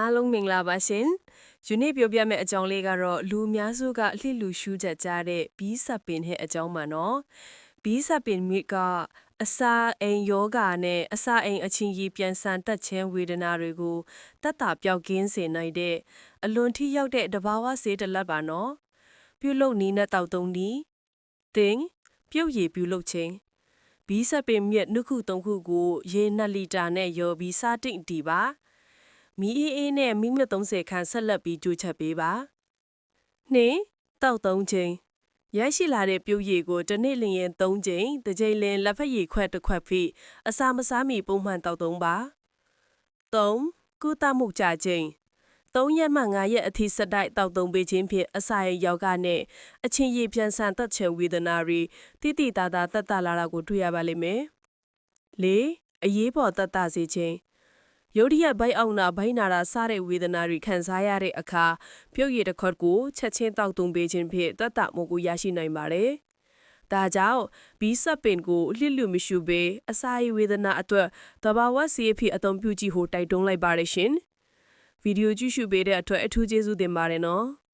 အားလုံးမင်္ဂလာပါရှင်။ယနေ့ပြောပြမယ့်အကြောင်းလေးကတော့လူအများစုကလှစ်လူရှူးချက်ကြတဲ့ဘီးဆပ်ပင်ရဲ့အကြောင်းပါနော်။ဘီးဆပ်ပင်မြစ်ကအစာအိမ်ယောဂါနဲ့အစာအိမ်အချင်းကြီးပြန်ဆန်တက်ခြင်းဝေဒနာတွေကိုတက်တာပြောက်ကင်းစေနိုင်တဲ့အလွန်ထိရောက်တဲ့တဘာဝဆေးတစ်လက်ပါနော်။ပြုလုပ်နည်းနဲ့တောက်သုံးနည်းတင်းပြုတ်ရည်ပြုလုပ်ခြင်းဘီးဆပ်ပင်မြစ်နှစ်ခုသုံးခုကိုရေ2လီတာနဲ့ရောပြီးစားတိတ်တီပါ မီအေးအေးနဲ့မိနစ်30ခန့်ဆက်လက်ပြီးကြိုးချက်ပေးပါနှင်းတောက်သုံးချိန်ရရှိလာတဲ့ပြုတ်ရည်ကိုတစ်နေ့လျင်3ချိန်တစ်ချိန်လျင်လက်ဖက်ရည်ခွက်တစ်ခွက်ဖိအစာမစားမီပုံမှန်တောက်သုံးပါ3ကုသမှုကြချိန်3ရက်မှ5ရက်အထိစက်တိုက်တောက်သုံးပေးခြင်းဖြင့်အစာရယောဂနဲ့အချင်းရည်ပြန်ဆန်သက်ချေဝေဒနာတွေတိတိတသာတက်တာလာတာကိုတွေ့ရပါလိမ့်မယ်၄အရေးပေါ်တက်တာစေခြင်း ရုတ်တရက်ဘိုက်အောင်နာဘိုင်းနာတာစတဲ့ဝေဒနာတွေခံစားရတဲ့အခါပြုတ်ရည်တစ်ခွက်ကိုချက်ချင်းတောက်သုံးပေးခြင်းဖြင့်တက်တာမှုကိုရရှိနိုင်ပါတယ်။ဒါကြောင့်ဘီးဆပ်ပင်ကိုလှစ်လူမရှုဘဲအစာရည်ဝေဒနာအတွက်တဘာဝစီအဖြစ်အသုံးပြုကြည့်ဖို့တိုက်တွန်းလိုက်ပါတယ်ရှင်။ဗီဒီယိုကြည့်ရှုပေးတဲ့အတွက်အထူးကျေးဇူးတင်ပါတယ်နော်။